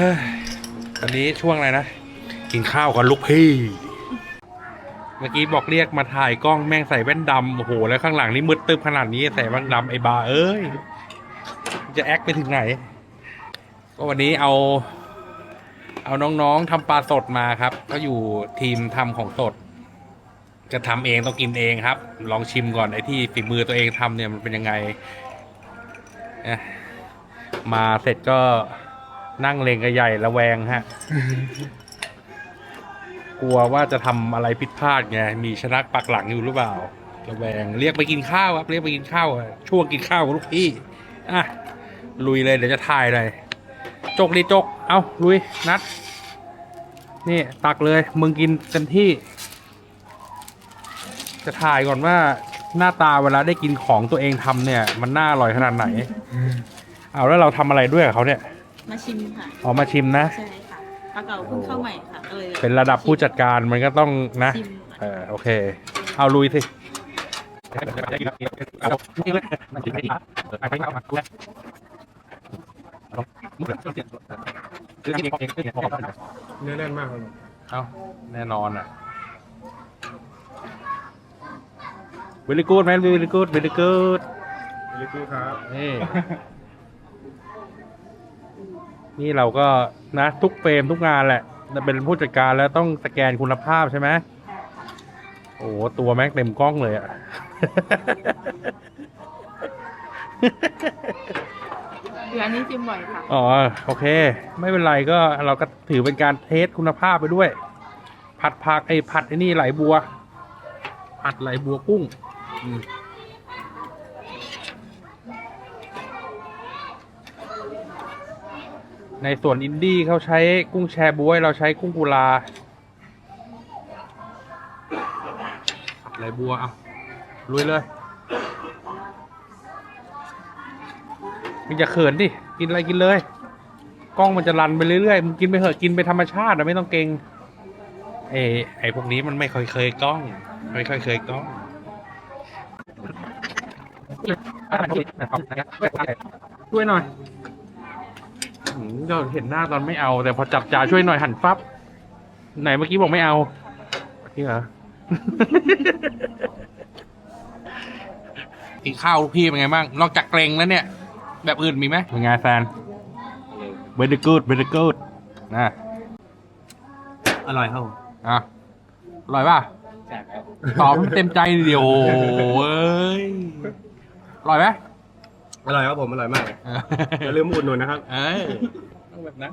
ฮ้ยตอนนี้ช่วงอะไรนะ กินข้าวกับลูกพี่ เมื่อกี้บอกเรียกมาถ่ายกล้องแม่งใส่แว่นดำโอ้โห แล้วข้างหลังนี่มืดตึ๊บขนาดนี้ใส่แว่นดำไอ้บาเอ้ย จะแอคไปถึงไหน ก็วันนี้เอา เอาน้องๆทำปลาสดมาครับก็อยู่ทีมทำของสด จะทำเองต้องกินเองครับ ลองชิมก่อนไอ้ที่ฝีมือตัวเองทำเนี่ยมันเป็นยังไง มาเสร็จก็นั่งเลงกันใหญ่ระแวงฮะ กลัวว่าจะทำอะไรผิดพลาดไงมีชนักปักหลังอยู่หรือเปล่าระแวงเรียกไปกินข้าวครับ เรียกไปกินข้าวช่วงกินข้าวลูกพี่อะลุยเลยเดี๋ยวจะถ่ายเลยจกดิจก เอาลุย นัด นี่ ตักเลย มึงกินเต็มที่ จะถ่ายก่อนว่าหน้าตาเวลาได้กินของตัวเองทำเนี่ย มันน่าอร่อยขนาดไหน เอาแล้วเราทำอะไรด้วยกับเขาเนี่ยมาชิมค่ะ ออกมาชิมนะ ใช่ค่ะปลาเก๋าเพิ่งเข้าใหม่ค่ะก็เลยเป็นระดับผู้จัดการมันก็ต้องนะ ชิมเออโอเค เอาลุยสิ เนื้อแน่นมากครับเอาแน่นอนอะ very good ไหม very good very good ลิกูดครับนี่นี่เราก็นะทุกเฟรมทุกงานแหละเป็นผู้จัดการแล้วต้องสแกนคุณภาพใช่ไหมโอ้ตัวแม็กเต็มกล้องเลยอะ เดือนนี้ชิมบ่อยค่ะ อ๋อโอเค ไม่เป็นไรก็เราก็ถือเป็นการเทสคุณภาพไปด้วย ผัดผักไอ้ผัดไอ้นี่ไหลบัว ผัดไหลบัวกุ้งอืมในส่วนอินดี้เขาใช้กุ้งแชบ๊วย เราใช้กุ้งกุลาผัดไหลบัวอะลุยเลย มึงอย่าเขินดิ กินอะไรกินเลย กล้องมันจะรันไปเรื่อยๆ มึงกินไปเถอะ กินไปธรรมชาติอะไม่ต้องเก่งไอ้ไอ้พวกนี้มันไม่ค่อยเคยกล้อง ไม่ค่อยเคยกล้องช่วยหน่อยเราเห็นหน้าตอนไม่เอา แต่พอจับจ่าช่วยหน่อยหันฟับ ไหนเมื่อกี้บอกไม่เอานี่เหรอกินข้าวพี่เป็นไงบ้าง นอกจากเกรงแล้วเนี่ย แบบอื่นมีไหมเป็นไงแฟน very good very good นะอร่อยครับผมอะอร่อยป่ะแซ่บครับตอบเต็มใจเดียวเว้ยอร่อยไหมอร่อยครับผมอร่อยมากอย่าลืมอุดหนุนนะครับ เออต้องแบบนั้น